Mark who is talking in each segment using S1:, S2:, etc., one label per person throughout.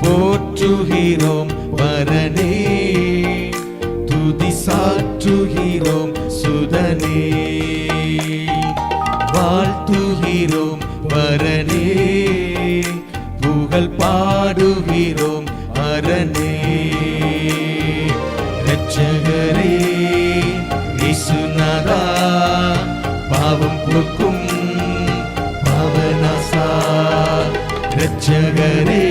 S1: போற்றுகிறோம் பரனே துதி சாற்றுகிறோம் சுதனே. வாழ்த்துகிறோம் பரனே புகழ் பாடுகிறோம் அரனே ரட்சகரே இசுநாதா பாவம் போக்கும் பாவநாசா ரட்சகரே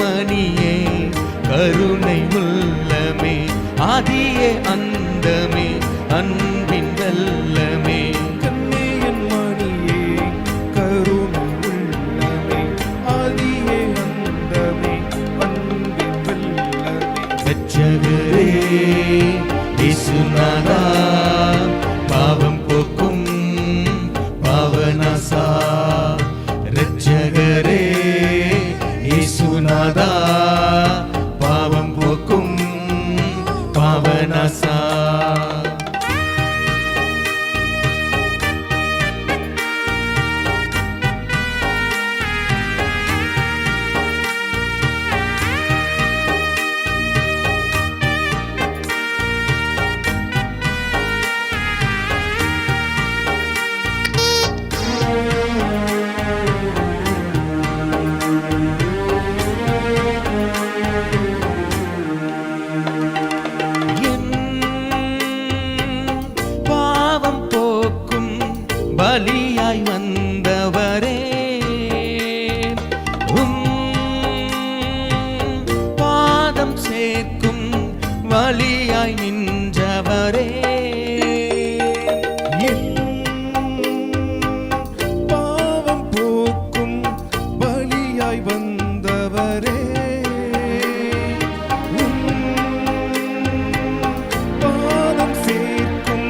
S1: மணியே கருணை உள்ளமே ஆதியே அந்தமே அன்பின் இசுநாதா வழியாய் நின்றவரே.
S2: பாவம் போக்கும் பலியாய் வந்தவரே. பாதம் சேர்க்கும்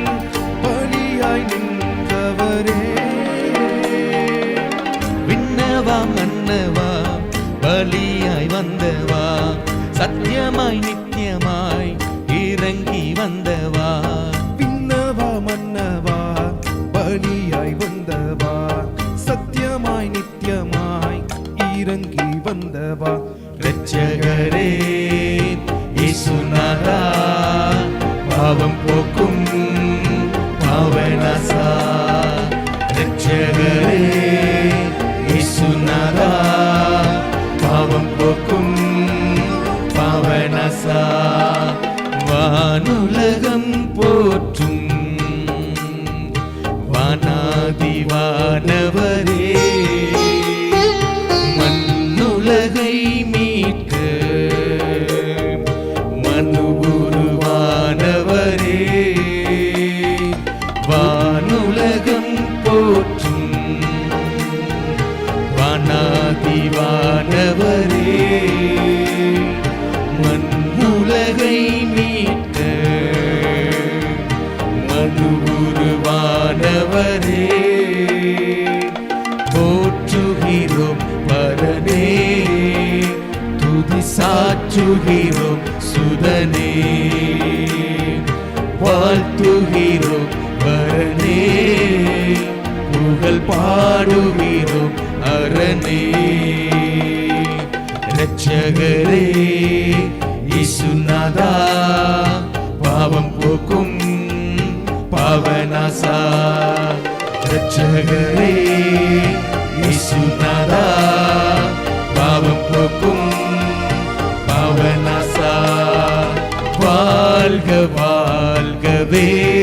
S2: பலியாய் நின்றவரே.
S1: விண்ணவா மன்னவா பலியாய் வந்தவா. சத்தியமாய் இறங்கி வந்தவா?
S2: பின்னவா மன்னவா? பலியாய் வந்தவா? சத்தியமாய் நித்தியமாய் இறங்கி வந்தவா?
S1: ரட்சகரே இசுநாதா பாவம் போக்கு வானுலகம் போற்றும். வானாதி வானவரே சாற்றுகிறோம் சுதனே வாழ்த்துகிறோம் வரனே புகழ் பாடுகிறோம் அரணே ரட்சகரே இசுநாதா பாவம் போக்கும் பாவனாசா ரட்சகரே இயேசுநாதா الجبال كبير